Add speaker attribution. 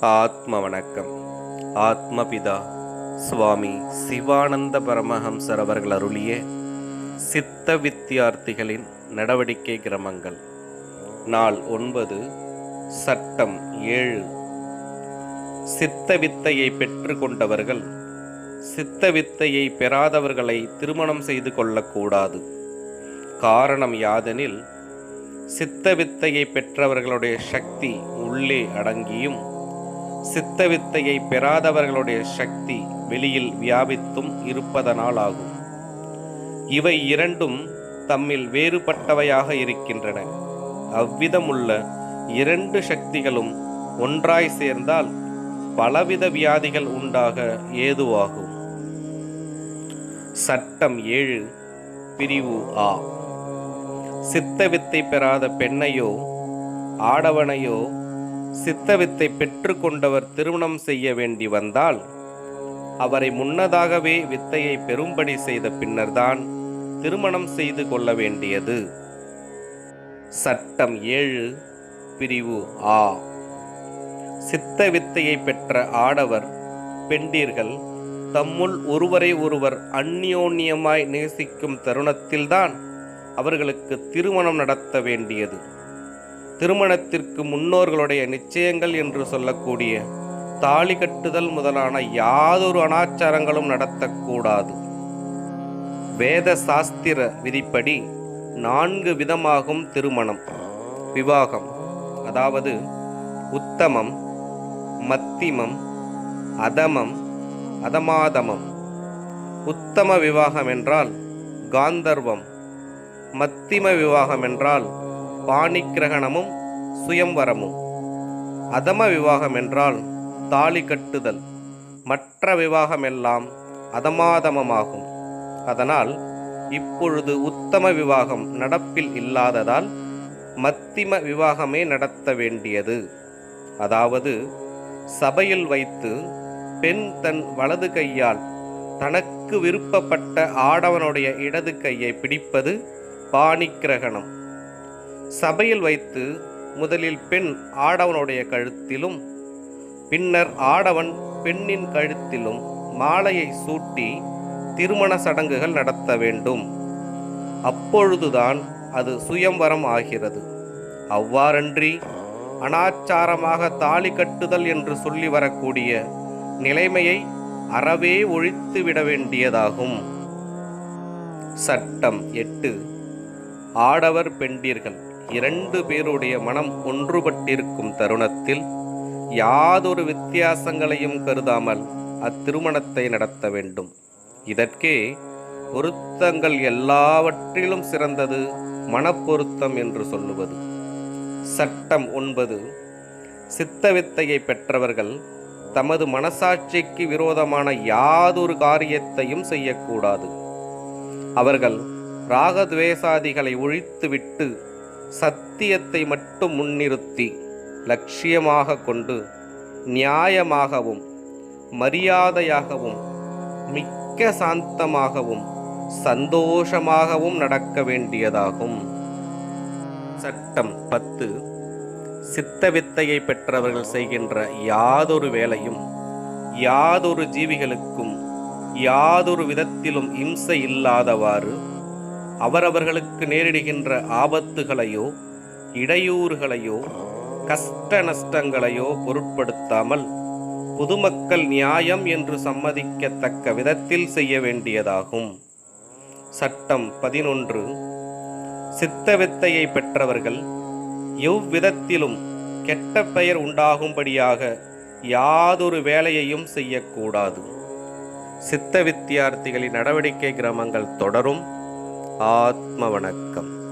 Speaker 1: ஆத்ம வணக்கம் ஆத்மபிதா சுவாமி சிவானந்த பரமஹம்சர் அவர்கள் அருளிய சித்த வித்தியார்த்திகளின் நடவடிக்கை கிரமங்கள். நாள் ஒன்பது சட்டம் ஏழு. சித்த வித்தையை பெற்று கொண்டவர்கள் சித்த வித்தையை பெறாதவர்களை திருமணம் செய்து கொள்ளக்கூடாது. காரணம் யாதெனில் சித்த வித்தையை பெற்றவர்களுடைய சக்தி உள்ளே அடங்கியும் சித்த வித்தையை பெறாதவர்களுடைய சக்தி வெளியில் வியாபித்தும் இருப்பதனால் ஆகும் இவை இரண்டும் தம்மில் வேறுபட்டவையாக இருக்கின்றன. அவ்விதமுள்ள இரண்டு சக்திகளும் ஒன்றாய் சேர்ந்தால் பலவித வியாதிகள் உண்டாக ஏதுவாகும். சட்டம் ஏழு பிரிவு ஆ. சித்தவித்தை பெறாத பெண்ணையோ ஆடவனையோ சித்தவித்தை பெற்றுக்கொண்டவர் திருமணம் செய்ய வேண்டி வந்தால் அவரை முன்னதாகவே வித்தையை பெறும்படி செய்த பின்னர்தான் திருமணம் செய்து கொள்ள வேண்டியது. சட்டம் ஏழு பிரிவு ஆ. சித்த வித்தையை பெற்ற ஆடவர் பெண்டீர்கள் தம்முள் ஒருவரை ஒருவர் அந்யோன்யமாய் நேசிக்கும் தருணத்தில்தான் அவர்களுக்கு திருமணம் நடத்த வேண்டியது. திருமணத்திற்கு முன்னோர்களுடைய நிச்சயங்கள் என்று சொல்லக்கூடிய தாலி கட்டுதல் முதலான யாதொரு அனாச்சாரங்களும் நடத்தக்கூடாது. வேத சாஸ்திர விதிப்படி நான்கு விதமாகும் திருமணம். விவாகம் அதாவது உத்தமம் மத்திமம் அதமம் அதமாதமம். உத்தம விவாகம் என்றால் காந்தர்வம் மத்திம விவாகம் என்றால் பாணிக்கிரகணமும் சுயம்வரமும். அதம விவாகம் என்றால் தாலி கட்டுதல். மற்ற விவாகமெல்லாம் அதமாதமமாகும். அதனால் இப்பொழுது உத்தம விவாகம் நடப்பில் இல்லாததால் மத்திம விவாகமே நடத்த வேண்டியது. அதாவது சபையில் வைத்து பெண் தன் வலது கையால் தனக்கு விருப்பப்பட்ட ஆடவனுடைய இடது கையை பிடிப்பது பாணிக்கிரகணம். சபையில் வைத்து முதலில் பெண் ஆடவனுடைய கழுத்திலும் பின்னர் ஆடவன் பெண்ணின் கழுத்திலும் மாலையை சூட்டி திருமண சடங்குகள் நடத்த வேண்டும். அப்பொழுதுதான் அது சுயம்வரம் ஆகிறது. அவ்வாறன்றி அனாச்சாரமாக தாலி கட்டுதல் என்று சொல்லி வரக்கூடிய நிலைமையை அறவே ஒழித்து விட வேண்டியதாகும். சட்டம் எட்டு. ஆடவர் பெண்டீர்கள். இரண்டு பேருடைய மனம் ஒன்றுபட்டிருக்கும் தருணத்தில் யாதொரு வித்தியாசங்களையும் கருதாமல் அத்திருமணத்தை நடத்த வேண்டும். இதற்கே பொருத்தங்கள் எல்லாவற்றிலும் சிறந்தது மனப்பொருத்தம் என்று சொல்லுவது. சட்டம் ஒன்பது. சித்தவித்தையை பெற்றவர்கள் தமது மனசாட்சிக்கு விரோதமான யாதொரு காரியத்தையும் செய்யக்கூடாது. அவர்கள் ராகத்வேஷாதிகளை ஒழித்துவிட்டு சத்தியத்தை மட்டும் முன்னிறுத்தி லட்சியமாக கொண்டு நியாயமாகவும் மரியாதையாகவும் மிக்க சாந்தமாகவும் சந்தோஷமாகவும் நடக்க வேண்டியதாகும். சட்டம் பத்து. சித்தவித்தையை பெற்றவர்கள் செய்கின்ற யாதொரு வேலையும் யாதொரு ஜீவிகளுக்கும் யாதொரு விதத்திலும் இம்சை இல்லாதவாறு அவரவர்களுக்கு நேரிடுகின்ற ஆபத்துகளையோ இடையூறுகளையோ கஷ்ட நஷ்டங்களையோ பொருட்படுத்தாமல் பொதுமக்கள் நியாயம் என்று சம்மதிக்கத்தக்க விதத்தில் செய்ய வேண்டியதாகும். சட்டம் பதினொன்று. சித்தவித்தையை பெற்றவர்கள் எவ்விதத்திலும் கெட்ட பெயர் உண்டாகும்படியாக யாதொரு வேலையையும் செய்யக்கூடாது. சித்த வித்தியார்த்திகளின் நடவடிக்கை கிரமங்கள் தொடரும். ஆத்ம வணக்கம்